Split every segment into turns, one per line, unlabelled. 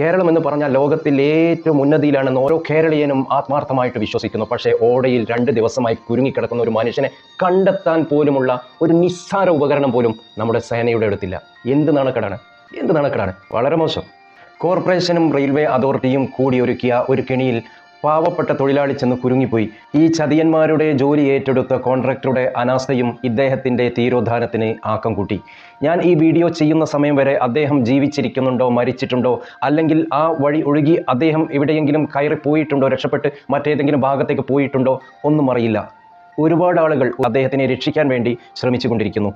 കേരളം എന്ന് പറഞ്ഞാൽ ലോകത്തിൽ ഏറ്റവും ഉന്നതിയിലാണെന്ന് ഓരോ കേരളീയനും ആത്മാർത്ഥമായിട്ട് വിശ്വസിക്കുന്നു. പക്ഷേ ഓടയിൽ രണ്ട് ദിവസമായി കുരുങ്ങിക്കിടക്കുന്ന ഒരു മനുഷ്യനെ കണ്ടെത്താൻ പോലുമുള്ള ഒരു നിസ്സാര ഉപകരണം പോലും നമ്മുടെ സേനയുടെ അടുത്തില്ല. എന്ത് നാണക്കേടാണ്? എന്ത് നാണക്കേടാണ്? വളരെ മോശം. കോർപ്പറേഷനും റെയിൽവേ അതോറിറ്റിയും കൂടി ഒരുക്കിയ ഒരു കെണിയിൽ പാവപ്പെട്ട തൊഴിലാളി ചെന്ന് കുരുങ്ങിപ്പോയി. ഈ ചതിയന്മാരുടെ ജോലി ഏറ്റെടുത്ത കോൺട്രാക്ടറുടെ അനാസ്ഥയും ഇദ്ദേഹത്തിന്റെ തീരോധാനത്തിന് ആക്കം കൂട്ടി. ഞാൻ ഈ വീഡിയോ ചെയ്യുന്ന സമയം വരെ അദ്ദേഹം ജീവിച്ചിരിക്കുന്നുണ്ടോ മരിച്ചിട്ടുണ്ടോ അല്ലെങ്കിൽ ആ വഴി ഒഴുകി അദ്ദേഹം എവിടെയെങ്കിലും കയറി പോയിട്ടുണ്ടോ രക്ഷപ്പെട്ട് മറ്റേതെങ്കിലും ഭാഗത്തേക്ക് പോയിട്ടുണ്ടോ ഒന്നും അറിയില്ല. ഒരുപാട് ആളുകൾ അദ്ദേഹത്തിനെ രക്ഷിക്കാൻ വേണ്ടി ശ്രമിച്ചുകൊണ്ടിരിക്കുന്നു.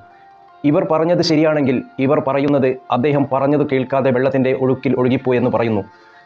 ഇവർ പറഞ്ഞത് ശരിയാണെങ്കിൽ ഇവർ പറയുന്നത് അദ്ദേഹം പറഞ്ഞത് കേൾക്കാതെ വെള്ളത്തിന്റെ ഒഴുക്കിൽ ഒഴുകിപ്പോയെന്ന് പറയുന്നു.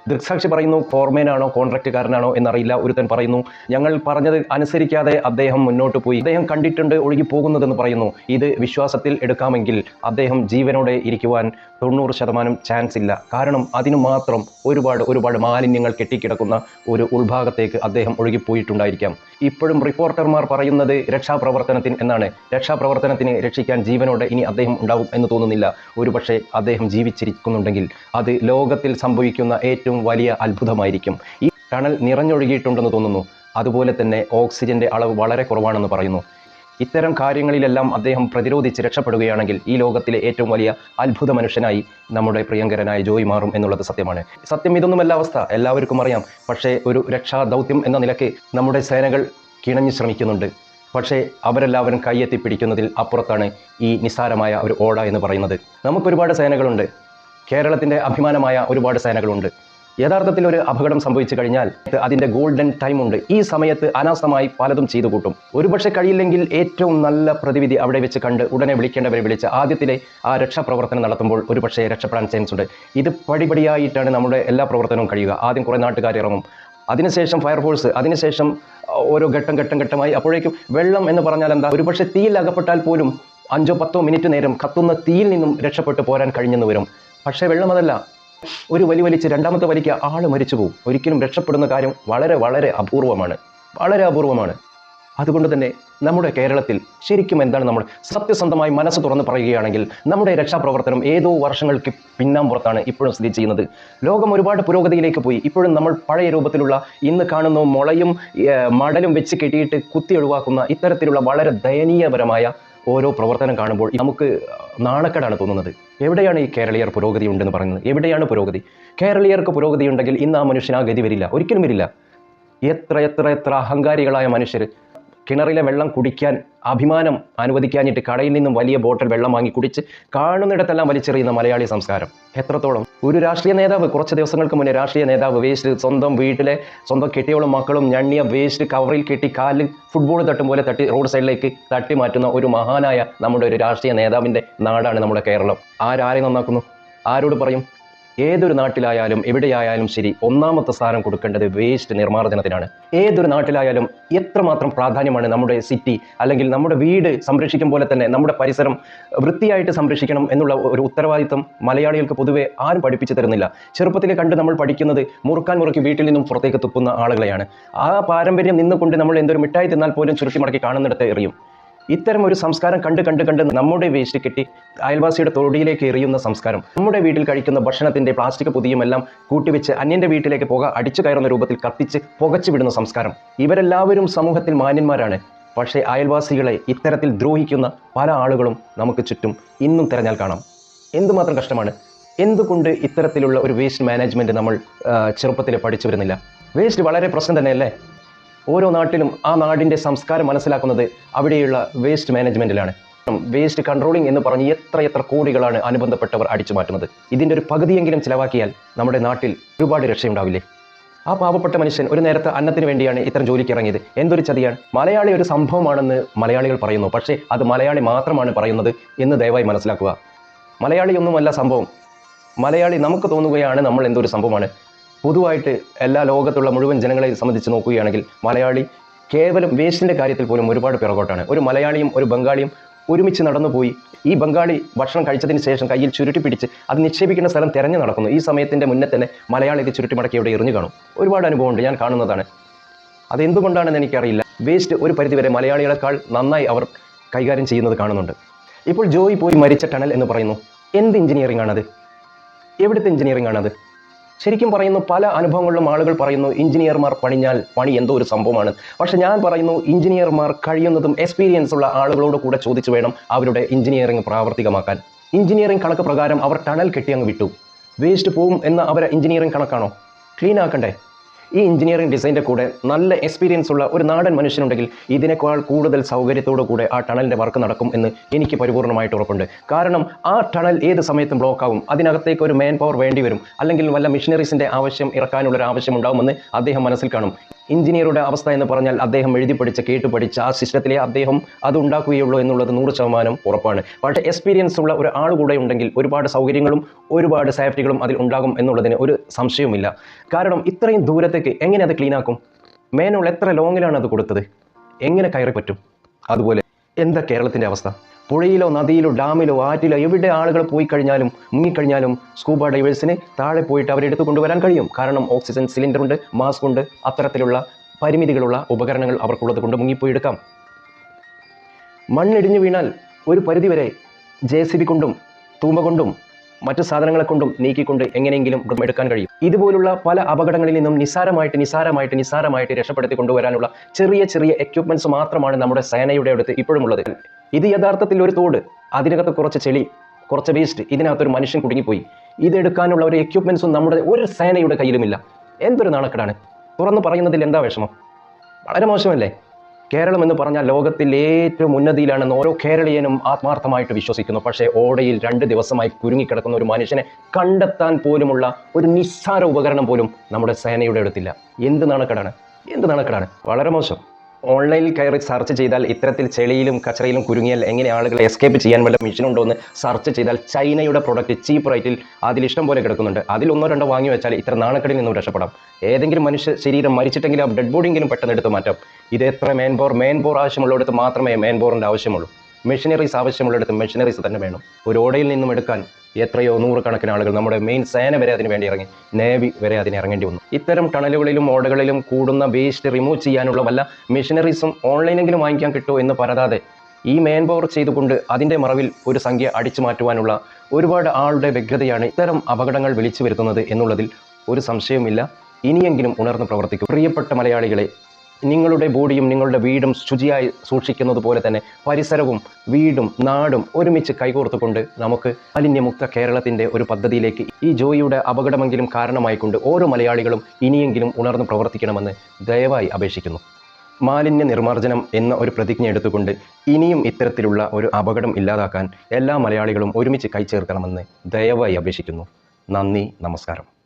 ദൃക്സാക്ഷി പറയുന്നു ഫോർമേനാണോ കോൺട്രാക്റ്റുകാരനാണോ എന്നറിയില്ല ഒരുത്തൻ പറയുന്നു. ഞങ്ങൾ പറഞ്ഞത് അനുസരിക്കാതെ അദ്ദേഹം മുന്നോട്ട് പോയി. അദ്ദേഹം കണ്ടിട്ടുണ്ട് ഒഴുകി പോകുന്നതെന്ന് പറയുന്നു. ഇത് വിശ്വാസത്തിൽ എടുക്കാമെങ്കിൽ അദ്ദേഹം ജീവനോടെ ഇരിക്കുവാൻ തൊണ്ണൂറ് ശതമാനം ചാൻസ് ഇല്ല. കാരണം അതിനു മാത്രം ഒരുപാട് ഒരുപാട് മാലിന്യങ്ങൾ കെട്ടിക്കിടക്കുന്ന ഒരു ഉൾഭാഗത്തേക്ക് അദ്ദേഹം ഒഴുകിപ്പോയിട്ടുണ്ടായിരിക്കാം. ഇപ്പോഴും റിപ്പോർട്ടർമാർ പറയുന്നത് രക്ഷാപ്രവർത്തനത്തിന് എന്നാണ്. രക്ഷാപ്രവർത്തനത്തിന് രക്ഷിക്കാൻ ജീവനോടെ ഇനി അദ്ദേഹം ഉണ്ടാവും എന്ന് തോന്നുന്നില്ല. ഒരുപക്ഷെ അദ്ദേഹം ജീവിച്ചിരിക്കുന്നുണ്ടെങ്കിൽ അത് ലോകത്തിൽ സംഭവിക്കുന്ന ഏറ്റവും വലിയ അത്ഭുതമായിരിക്കും. ഈ ടണൽ നിറഞ്ഞൊഴുകിയിട്ടുണ്ടെന്ന് തോന്നുന്നു. അതുപോലെ തന്നെ ഓക്സിജന്റെ അളവ് വളരെ കുറവാണെന്ന് പറയുന്നു. ഇത്തരം കാര്യങ്ങളിലെല്ലാം അദ്ദേഹം പ്രതിരോധിച്ച് രക്ഷപ്പെടുകയാണെങ്കിൽ ഈ ലോകത്തിലെ ഏറ്റവും വലിയ അത്ഭുത മനുഷ്യനായി നമ്മുടെ പ്രിയങ്കരനായ ജോയി മാറും എന്നുള്ളത് സത്യമാണ്. സത്യം ഇതൊന്നുമല്ല അവസ്ഥ. എല്ലാവർക്കും അറിയാം. പക്ഷേ ഒരു രക്ഷാ ദൗത്യം എന്ന നിലയ്ക്ക് നമ്മുടെ സേനകൾ കിണഞ്ഞു ശ്രമിക്കുന്നുണ്ട്. പക്ഷേ അവരെല്ലാവരും കൈയെത്തി പിടിക്കുന്നതിൽ അപ്പുറത്താണ് ഈ നിസ്സാരമായ ഒരു ഓട എന്ന് പറയുന്നത്. നമുക്കൊരുപാട് സേനകളുണ്ട്. കേരളത്തിന്റെ അഭിമാനമായ ഒരുപാട് സേനകളുണ്ട്. യഥാർത്ഥത്തിൽ ഒരു അപകടം സംഭവിച്ചു കഴിഞ്ഞാൽ അതിന്റെ ഗോൾഡൻ ടൈം ഉണ്ട്. ഈ സമയത്ത് അനാസമായി പലതും ചെയ്തു കൂട്ടും. ഒരുപക്ഷെ കഴിയില്ലെങ്കിൽ ഏറ്റവും നല്ല പ്രതിവിധി അവിടെ വെച്ച് കണ്ട് ഉടനെ വിളിക്കേണ്ടവരെ വിളിച്ച് ആദ്യത്തിലെ ആ രക്ഷാപ്രവർത്തനം നടത്തുമ്പോൾ ഒരുപക്ഷെ രക്ഷപ്പെടാൻ ചാൻസ് ഉണ്ട്. ഇത് പടിപടിയായിട്ടാണ് നമ്മുടെ എല്ലാ പ്രവർത്തനവും കഴിയുക. ആദ്യം കുറേ നാട്ടുകാർ ഇറങ്ങും. അതിനുശേഷം ഫയർഫോഴ്സ് അതിനുശേഷം ഓരോ ഘട്ടം ഘട്ടം ഘട്ടമായി അപ്പോഴേക്കും വെള്ളം എന്ന് പറഞ്ഞാൽ എന്താ? ഒരുപക്ഷെ തീയിൽ അകപ്പെട്ടാൽ പോലും അഞ്ചോ പത്തോ മിനിറ്റ് നേരം കത്തുന്ന തീയിൽ നിന്നും രക്ഷപ്പെട്ടു പോരാൻ കഴിഞ്ഞെന്ന് വരും. പക്ഷേ വെള്ളം അതല്ല. ഒരു വലി വലിച്ച് രണ്ടാമത്തെ വലിക്ക് ആൾ മരിച്ചു പോകും ഒരിക്കലും രക്ഷപ്പെടുന്ന കാര്യം വളരെ വളരെ അപൂർവമാണ്. വളരെ അപൂർവമാണ്. അതുകൊണ്ട് തന്നെ നമ്മുടെ കേരളത്തിൽ ശരിക്കും എന്താണ് നമ്മൾ സത്യസന്ധമായി മനസ്സ് തുറന്ന് പറയുകയാണെങ്കിൽ നമ്മുടെ രക്ഷാപ്രവർത്തനം ഏതോ വർഷങ്ങൾക്ക് പിന്നാമ്പുറത്താണ് ഇപ്പോഴും സ്ഥിതി ചെയ്യുന്നത്. ലോകം ഒരുപാട് പുരോഗതിയിലേക്ക് പോയി. ഇപ്പോഴും നമ്മൾ പഴയ രൂപത്തിലുള്ള ഇന്ന് കാണുന്ന മുളയും മടലും വെച്ച് കെട്ടിയിട്ട് കുത്തി ഒഴിവാക്കുന്ന ഇത്തരത്തിലുള്ള വളരെ ദയനീയപരമായ ഓരോ പ്രവർത്തനം കാണുമ്പോൾ നമുക്ക് നാണക്കേടാണ് തോന്നുന്നത്. എവിടെയാണ് ഈ കേരളീയർ പുരോഗതി ഉണ്ടെന്ന് പറയുന്നത്? എവിടെയാണ് പുരോഗതി? കേരളീയർക്ക് പുരോഗതി ഉണ്ടെങ്കിൽ ഇന്ന് ആ മനുഷ്യൻ ആ ഗതി വരില്ല. ഒരിക്കലും വരില്ല. എത്ര എത്ര എത്ര അഹങ്കാരികളായ മനുഷ്യർ കിണറിലെ വെള്ളം കുടിക്കാൻ അഭിമാനം അനുവദിക്കാഞ്ഞിട്ട് കടയിൽ നിന്നും വലിയ ബോട്ടിൽ വെള്ളം വാങ്ങി കുടിച്ച് കാണുന്നിടത്തെല്ലാം വലിച്ചെറിയുന്ന മലയാളി സംസ്കാരം. എത്രത്തോളം? ഒരു രാഷ്ട്രീയ നേതാവ് കുറച്ച് ദിവസങ്ങൾക്ക് മുന്നേ രാഷ്ട്രീയ നേതാവ് വേസ്റ്റ് സ്വന്തം വീട്ടിലെ സ്വന്തം കെട്ടിയോളും മക്കളും ഞണ്ണിയ വേസ്റ്റ് കവറിൽ കെട്ടി കാലിൽ ഫുട്ബോൾ തട്ടും പോലെ തട്ടി റോഡ് സൈഡിലേക്ക് തട്ടി മാറ്റുന്ന ഒരു മഹാനായ നമ്മുടെ ഒരു രാഷ്ട്രീയ നേതാവിന്റെ നാടാണ് നമ്മുടെ കേരളം. ആരാരെ നന്നാക്കുന്നു? ആരോട് പറയും? ഏതൊരു നാട്ടിലായാലും എവിടെയായാലും ശരി ഒന്നാമത്തെ സ്ഥാനം കൊടുക്കേണ്ടത് വേസ്റ്റ് നിർമ്മാർജനത്തിനാണ്. ഏതൊരു നാട്ടിലായാലും എത്രമാത്രം പ്രാധാന്യമാണ് നമ്മുടെ സിറ്റി അല്ലെങ്കിൽ നമ്മുടെ വീട് സംരക്ഷിക്കും പോലെ തന്നെ നമ്മുടെ പരിസരം വൃത്തിയായിട്ട് സംരക്ഷിക്കണം എന്നുള്ള ഒരു ഉത്തരവാദിത്വം മലയാളികൾക്ക് പൊതുവെ ആരും പഠിപ്പിച്ചു തരുന്നില്ല. ചെറുപ്പത്തിൽ കണ്ട് നമ്മൾ പഠിക്കുന്നത് മുറുക്കാൻ മുറുക്കി വീട്ടിൽ നിന്നും പുറത്തേക്ക് തുപ്പുന്ന ആളുകളെയാണ്. ആ പാരമ്പര്യം നിന്നുകൊണ്ട് നമ്മൾ എന്തൊരു മിഠായി തിന്നാൽ പോലും ചുരുക്കി മടക്കി കാണുന്നിടത്ത് എറിയും. ഇത്തരം ഒരു സംസ്കാരം കണ്ട് കണ്ട് കണ്ട് നമ്മുടെ വേസ്റ്റ് കെട്ടി അയൽവാസിയുടെ തൊടിയിലേക്ക് എറിയുന്ന സംസ്കാരം. നമ്മുടെ വീട്ടിൽ കഴിക്കുന്ന ഭക്ഷണത്തിന്റെ പ്ലാസ്റ്റിക് പുതിയുമെല്ലാം കൂട്ടിവെച്ച് അന്യന്റെ വീട്ടിലേക്ക് പുക അടിച്ചു കയറുന്ന രൂപത്തിൽ കത്തിച്ച് പുകച്ചു വിടുന്ന സംസ്കാരം. ഇവരെല്ലാവരും സമൂഹത്തിൽ മാന്യന്മാരാണ്. പക്ഷേ അയൽവാസികളെ ഇത്തരത്തിൽ ദ്രോഹിക്കുന്ന പല ആളുകളും നമുക്ക് ചുറ്റും ഇന്നും തിരഞ്ഞാൽ കാണാം. എന്തുമാത്രം കഷ്ടമാണ്? എന്തുകൊണ്ട് ഇത്തരത്തിലുള്ള ഒരു വേസ്റ്റ് മാനേജ്മെന്റ് നമ്മൾ ചെറുപ്പത്തിൽ പഠിച്ചു വരുന്നില്ല? വേസ്റ്റ് വളരെ പ്രശ്നം തന്നെയല്ലേ? ഓരോ നാട്ടിലും ആ നാടിന്റെ സംസ്കാരം മനസ്സിലാക്കുന്നത് അവിടെയുള്ള വേസ്റ്റ് മാനേജ്മെന്റിലാണ് വേസ്റ്റ് കൺട്രോളിംഗ് എന്ന് പറഞ്ഞ് എത്ര എത്ര കോടികളാണ് അനുബന്ധപ്പെട്ടവർ അടിച്ചു മാറ്റുന്നത്. ഇതിന്റെ ഒരു പകുതിയെങ്കിലും ചിലവാക്കിയാൽ നമ്മുടെ നാട്ടിൽ ഒരുപാട് രക്ഷയുണ്ടാവില്ലേ? ആ പാവപ്പെട്ട മനുഷ്യൻ ഒരു നേരത്തെ അന്നത്തിന് വേണ്ടിയാണ് ഇത്തരം ജോലിക്ക് ഇറങ്ങിയത്. എന്തൊരു ചതിയാണ്. മലയാളി ഒരു സംഭവമാണെന്ന് മലയാളികൾ പറയുന്നു. പക്ഷേ അത് മലയാളി മാത്രമാണ് പറയുന്നത് എന്ന് ദയവായി മനസ്സിലാക്കുക. മലയാളിയൊന്നുമല്ല സംഭവം. മലയാളി നമുക്ക് തോന്നുകയാണ് നമ്മൾ എന്തൊരു സംഭവമാണ്. പൊതുവായിട്ട് എല്ലാ ലോകത്തുള്ള മുഴുവൻ ജനങ്ങളെ സംബന്ധിച്ച് നോക്കുകയാണെങ്കിൽ മലയാളി കേവലം വേസ്റ്റിന്റെ കാര്യത്തിൽ പോലും ഒരുപാട് പിറകോട്ടാണ്. ഒരു മലയാളിയും ഒരു ബംഗാളിയും ഒരുമിച്ച് നടന്നുപോയി ഈ ബംഗാളി ഭക്ഷണം കഴിച്ചതിന് ശേഷം കയ്യിൽ ചുരുട്ടി പിടിച്ച് അത് നിക്ഷേപിക്കുന്ന സ്ഥലം തിരഞ്ഞു നടക്കുന്നു. ഈ സമയത്തിന്റെ മുന്നേ തന്നെ മലയാളി ഇത് ചുരുട്ടി മടക്കി ഇവിടെ എറിഞ്ഞു കാണും. ഒരുപാട് അനുഭവമുണ്ട്. ഞാൻ കാണുന്നതാണ്. അതെന്തുകൊണ്ടാണെന്ന് എനിക്കറിയില്ല. വേസ്റ്റ് ഒരു പരിധിവരെ മലയാളികളെക്കാൾ നന്നായി അവർ കൈകാര്യം ചെയ്യുന്നത് കാണുന്നുണ്ട്. ഇപ്പോൾ ജോയി പോയി മരിച്ച ടണൽ എന്ന് പറയുന്നു. എന്ത് എഞ്ചിനീയറിംഗ് ആണത്? എവിടുത്തെ എഞ്ചിനീയറിംഗ് ആണത്? ശരിക്കും പറയുന്നു പല അനുഭവങ്ങളിലും ആളുകൾ പറയുന്നു എഞ്ചിനീയർമാർ പണിഞ്ഞാൽ പണി എന്തോ ഒരു സംഭവമാണ്. പക്ഷെ ഞാൻ പറയുന്നു എഞ്ചിനീയർമാർ കഴിയുന്നതും എക്സ്പീരിയൻസ് ഉള്ള ആളുകളോട് കൂടെ ചോദിച്ചു വേണം അവരുടെ എഞ്ചിനീയറിംഗ് പ്രാവർത്തികമാക്കാൻ. എഞ്ചിനീയറിംഗ് കണക്ക് പ്രകാരം അവർ ടണൽ കെട്ടി അങ്ങ് വിട്ടു. വേസ്റ്റ് പോവും എന്ന അവരെ എഞ്ചിനീയറിംഗ് കണക്കാണോ? ക്ലീൻ ആക്കണ്ടേ? ഈ എഞ്ചിനീയറിംഗ് ഡിസൈന്റെ കൂടെ നല്ല എക്സ്പീരിയൻസ് ഉള്ള ഒരു നാടൻ മനുഷ്യനുണ്ടെങ്കിൽ ഇതിനേക്കാൾ കൂടുതൽ സൗകര്യത്തോടു കൂടെ ആ ടണലിന്റെ വർക്ക് നടക്കും എന്ന് എനിക്ക് പരിപൂർണമായിട്ട് ഉറപ്പുണ്ട്. കാരണം ആ ടണൽ ഏത് സമയത്തും ബ്ലോക്ക് ആവും. അതിനകത്തേക്ക് ഒരു മാൻ പവർ വേണ്ടി വരും. അല്ലെങ്കിൽ വല്ല മിഷനറീസിന്റെ ആവശ്യം ഇറക്കാനുള്ള ഒരു ആവശ്യം ഉണ്ടാകുമെന്ന് അദ്ദേഹം മനസ്സിൽ കാണും. എഞ്ചിനീയറുടെ അവസ്ഥ എന്ന് പറഞ്ഞാൽ അദ്ദേഹം എഴുതി പഠിച്ച കേട്ട് പഠിച്ച ആ സിസ്റ്റത്തിലെ അദ്ദേഹം അത് ഉണ്ടാക്കുകയുള്ളൂ എന്നുള്ളത് നൂറ് ശതമാനം ഉറപ്പാണ്. പക്ഷേ എക്സ്പീരിയൻസ് ഉള്ള ഒരു ആൾ കൂടെ ഉണ്ടെങ്കിൽ ഒരുപാട് സൗകര്യങ്ങളും ഒരുപാട് സേഫ്റ്റികളും അതിൽ ഉണ്ടാകും എന്നുള്ളതിന് ഒരു സംശയവുമില്ല. കാരണം ഇത്രയും ദൂരത്തേക്ക് എങ്ങനെ അത് ക്ലീനാക്കും മേനോൾ എത്ര ലോങ്ങിലാണ് അത് കൊടുത്തത്? എങ്ങനെ കയറി പറ്റും? അതുപോലെ എന്താ കേരളത്തിന്റെ അവസ്ഥ? പുഴയിലോ നദിയിലോ ഡാമിലോ ആറ്റിലോ എവിടെ ആളുകൾ പോയി കഴിഞ്ഞാലും മുങ്ങിക്കഴിഞ്ഞാലും സ്കൂബ ഡൈവേഴ്സിന് താഴെ പോയിട്ട് അവരെ എടുത്തു കൊണ്ടുവരാൻ കഴിയും. കാരണം ഓക്സിജൻ സിലിണ്ടർ ഉണ്ട് മാസ്ക് ഉണ്ട്. അത്തരത്തിലുള്ള പരിമിതികളുള്ള ഉപകരണങ്ങൾ അവർക്കുള്ളത് കൊണ്ട് മുങ്ങിപ്പോയി എടുക്കാം. മണ്ണിടിഞ്ഞു വീണാൽ ഒരു പരിധിവരെ ജെ സി ബി കൊണ്ടും തൂമ്പ കൊണ്ടും മറ്റു സാധനങ്ങളെ കൊണ്ടും നീക്കിക്കൊണ്ട് എങ്ങനെയെങ്കിലും എടുക്കാൻ കഴിയും. ഇതുപോലുള്ള പല അപകടങ്ങളിൽ നിന്നും നിസാരമായിട്ട് നിസാരമായിട്ട് നിസാരമായിട്ട് രക്ഷപ്പെടുത്തി കൊണ്ടുവരാനുള്ള ചെറിയ ചെറിയ എക്യുപ്മെന്റ്സ് മാത്രമാണ് നമ്മുടെ സേനയുടെ അടുത്ത് ഇപ്പോഴും ഉള്ളത്. ഇത് യഥാർത്ഥത്തിൽ ഒരു തോട്. അതിനകത്ത് കുറച്ച് ചെളി കുറച്ച് വേസ്റ്റ് ഇതിനകത്ത് ഒരു മനുഷ്യൻ കുടുങ്ങിപ്പോയി. ഇതെടുക്കാനുള്ള ഒരു എക്യുപ്മെന്റ്സും നമ്മുടെ ഒരു സേനയുടെ കയ്യിലുമില്ല. എന്തൊരു നാണക്കേടാണ്. തുറന്ന് പറയുന്നതിൽ എന്താ വിഷമം? വളരെ മോശമല്ലേ? കേരളം എന്ന് പറഞ്ഞാൽ ലോകത്തിൽ ഏറ്റവും ഉന്നതിയിലാണെന്ന് ഓരോ കേരളീയനും ആത്മാർത്ഥമായിട്ട് വിശ്വസിക്കുന്നു. പക്ഷേ ഓടയിൽ രണ്ട് ദിവസമായി കുരുങ്ങിക്കിടക്കുന്ന ഒരു മനുഷ്യനെ കണ്ടെത്താൻ പോലുമുള്ള ഒരു നിസ്സാര ഉപകരണം പോലും നമ്മുടെ സേനയുടെ അടുത്തില്ല. എന്ത് നാണക്കേടാണ്? എന്ത് നാണക്കേടാണ്? വളരെ മോശം. ഓൺലൈനിൽ കയറി സെർച്ച് ചെയ്താൽ ഇത്തരത്തിൽ ചെളിയിലും കച്ചറയിലും കുരുങ്ങിയാൽ എങ്ങനെ ആളുകളെ എസ്കേപ്പ് ചെയ്യാൻ വല്ല മെഷീൻ ഉണ്ടോ എന്ന് സെർച്ച് ചെയ്താൽ ചൈനയുടെ പ്രൊഡക്റ്റ് ചീപ്പ് റേറ്റിൽ അതിൽ ഇഷ്ടം പോലെ കിടക്കുന്നുണ്ട്. അതിൽ ഒന്നോ രണ്ടോ വാങ്ങി വെച്ചാൽ ഇത്ര നാണക്കെടിൽ നിന്നും രക്ഷപ്പെടാം. ഏതെങ്കിലും മനുഷ്യ ശരീരം മരിച്ചിട്ടെങ്കിലും ആ ഡെഡ് ബോഡിയെങ്കിലും പെട്ടെന്ന് എടുത്ത് മാറ്റാം. ഇത് എത്ര മെയിൻ ബോർ മെയിൻ ബോർ ആവശ്യമുള്ളിടത്ത് മാത്രമേ മെയിൻ ബോറിന്റെ ആവശ്യമുള്ളൂ. മെഷീനറീസ് ആവശ്യമുള്ളിടത്ത് മെഷീനറീസ് തന്നെ വേണം. ഒരു ഓടയിൽ നിന്നും എടുക്കാൻ എത്രയോ നൂറുകണക്കിന് ആളുകൾ നമ്മുടെ മെയിൻ സേന വരെ അതിന് വേണ്ടി ഇറങ്ങി നേവി വരെ അതിന് ഇറങ്ങേണ്ടി വന്നു. ഇത്തരം ടണലുകളിലും ഓടകളിലും കൂടുന്ന വേസ്റ്റ് റിമൂവ് ചെയ്യാനുള്ള വല്ല മെഷീനറീസും ഓൺലൈനെങ്കിലും വാങ്ങിക്കാൻ കിട്ടുമോ എന്ന് പറയാതെ ഈ മെയിൻ പവർ ചെയ്തുകൊണ്ട് അതിന്റെ മറവിൽ ഒരു സംഖ്യ അടിച്ചു മാറ്റുവാനുള്ള ഒരുപാട് ആളുടെ വ്യഗ്രതയാണ് ഇത്തരം അപകടങ്ങൾ വിളിച്ചു വരുത്തുന്നത് എന്നുള്ളതിൽ ഒരു സംശയവുമില്ല. ഇനിയെങ്കിലും ഉണർന്ന് പ്രവർത്തിക്കും. പ്രിയപ്പെട്ട മലയാളികളെ നിങ്ങളുടെ ബോഡിയും നിങ്ങളുടെ വീടും ശുചിയായി സൂക്ഷിക്കുന്നത് പോലെ തന്നെ പരിസരവും വീടും നാടും ഒരുമിച്ച് കൈകോർത്തുകൊണ്ട് നമുക്ക് മാലിന്യമുക്ത കേരളത്തിന്റെ ഒരു പദ്ധതിയിലേക്ക് ഈ ജോയിയുടെ അപകടമെങ്കിലും കാരണമായിക്കൊണ്ട് ഓരോ മലയാളികളും ഇനിയെങ്കിലും ഉണർന്ന് പ്രവർത്തിക്കണമെന്ന് ദയവായി അപേക്ഷിക്കുന്നു. മാലിന്യ നിർമ്മാർജനം എന്ന ഒരു പ്രതിജ്ഞ എടുത്തുകൊണ്ട് ഇനിയും ഇത്തരത്തിലുള്ള ഒരു അപകടം ഇല്ലാതാക്കാൻ എല്ലാ മലയാളികളും ഒരുമിച്ച് കൈ ചേർക്കണമെന്ന് ദയവായി അപേക്ഷിക്കുന്നു. നന്ദി നമസ്കാരം.